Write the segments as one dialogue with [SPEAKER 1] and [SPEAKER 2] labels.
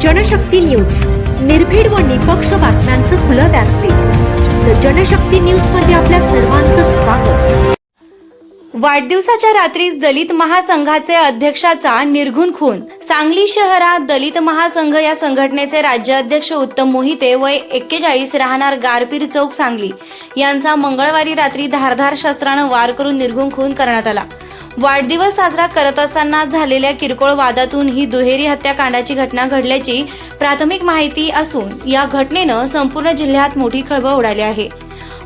[SPEAKER 1] Janshakti news. निर्भीड व निपक्ष बातम्यांचं खुलं व्यासपीठ. द जनशक्ती न्यूजमध्ये आपल्या सर्वांचं स्वागत.
[SPEAKER 2] वाढदिवसाच्या रात्रीच दलित महासंघाचे अध्यक्षाचा निर्घुण खून. सांगली शहरात दलित महासंघ या संघटनेचे राज्याध्यक्ष उत्तम मोहिते वय एक्केचाळीस राहणार गारपीर चौक सांगली. यांचा मंगळवारी रात्री धारधार शस्त्रानं वार करून निर्घुण खून करण्यात आला. वाढदिवस साजरा करत असताना झालेल्या किरकोळ वादातून ही दुहेरी हत्याकांडाची घटना घडल्याची प्राथमिक माहिती असून या घटनेनं संपूर्ण जिल्ह्यात मोठी खळबळ उडाली आहे.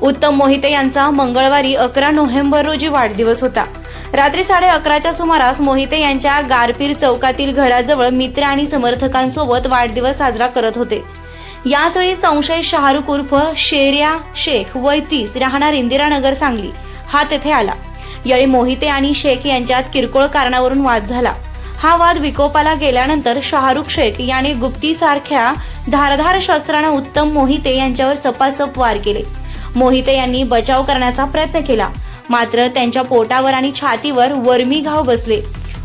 [SPEAKER 2] उत्तम मोहिते यांचा मंगळवारी अकरा नोव्हेंबर रोजी वाढदिवस होता. रात्री साडे अकराच्या सुमारास मोहिते यांच्या गारपीर चौकातील घराजवळ मित्र आणि समर्थकांसोबत वाढदिवस साजरा करत होते. याचवेळी संशय शाहरुख उर्फ शेर्या शेख वय तीस राहणार इंदिरानगर सांगली. हा तेथे आला. यावेळी मोहिते आणि शेख यांच्यात किरकोळ कारणावरून वाद झाला. हा वाद विकोपाला गेल्यानंतर शाहरुख शेख याने गुप्तीसारख्या धारधार शस्त्रानं उत्तम मोहिते यांच्यावर सपासप वार केले. मोहिते यांनी बचाव करण्याचा प्रयत्न केला. मात्र त्यांच्या पोटावर आणि छातीवर वर्मी घाव बसले.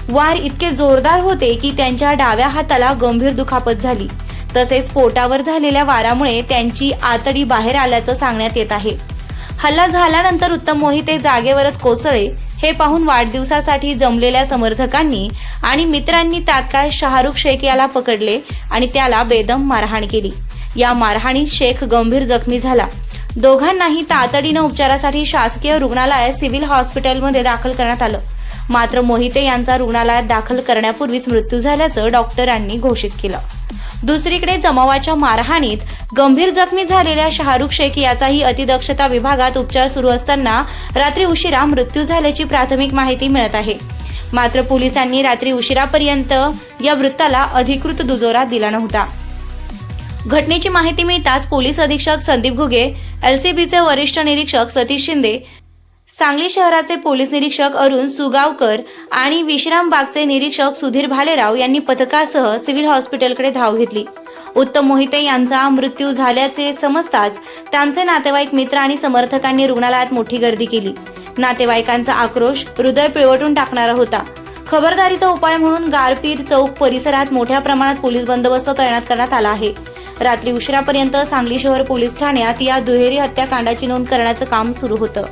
[SPEAKER 2] वार इतके जोरदार होते की त्यांच्या डाव्या हाताला गंभीर दुखापत झाली. तसेच पोटावर झालेल्या वारामुळे त्यांची आतडी बाहेर आल्याचं सांगण्यात येत आहे. हल्ला झाल्यानंतर उत्तम मोहिते जागेवरच कोसळे हे पाहून वाढदिवसासाठी जमलेल्या समर्थकांनी आणि मित्रांनी तात्काळ शाहरुख शेख याला पकडले आणि त्याला बेदम मारहाण केली. या मारहाणीत शेख गंभीर जखमी झाला. दोघांनाही तातडीनं उपचारासाठी शासकीय रुग्णालयात सिव्हिल हॉस्पिटलमध्ये दाखल करण्यात आलं. मात्र मोहिते यांचा रुग्णालयात दाखल करण्यापूर्वीच मृत्यू झाल्याचं डॉक्टरांनी घोषित केलं. दुसरीकडे जमावाच्या मारहाणीत गंभीर जखमी झालेल्या शाहरुख शेख याचाही अतिदक्षता विभागात उपचार सुरू असताना रात्री उशिरा मृत्यू झाल्याची प्राथमिक माहिती मिळत आहे. मात्र पोलिसांनी रात्री उशिरापर्यंत या वृत्ताला अधिकृत दुजोरा दिला नव्हता. घटनेची माहिती मिळताच पोलीस अधीक्षक संदीप घुगे एलसीबीचे वरिष्ठ निरीक्षक सतीश शिंदे सांगली शहराचे पोलीस निरीक्षक अरुण सुगावकर आणि विश्रामबागचे निरीक्षक सुधीर भालेराव यांनी पथकासह सिव्हिल हॉस्पिटलकडे धाव घेतली. उत्तम मोहिते यांचा मृत्यू झाल्याचे समजताच त्यांचे नातेवाईक मित्र आणि समर्थकांनी रुग्णालयात मोठी गर्दी केली. नातेवाईकांचा आक्रोश हृदय पिळवटून टाकणारा होता. खबरदारीचा उपाय म्हणून गारपीर चौक परिसरात मोठ्या प्रमाणात पोलीस बंदोबस्त तैनात करण्यात आला आहे. रात्री उशिरापर्यंत सांगली शहर पोलीस ठाण्यात या दुहेरी हत्याकांडाची नोंद करण्याचं काम सुरू होतं.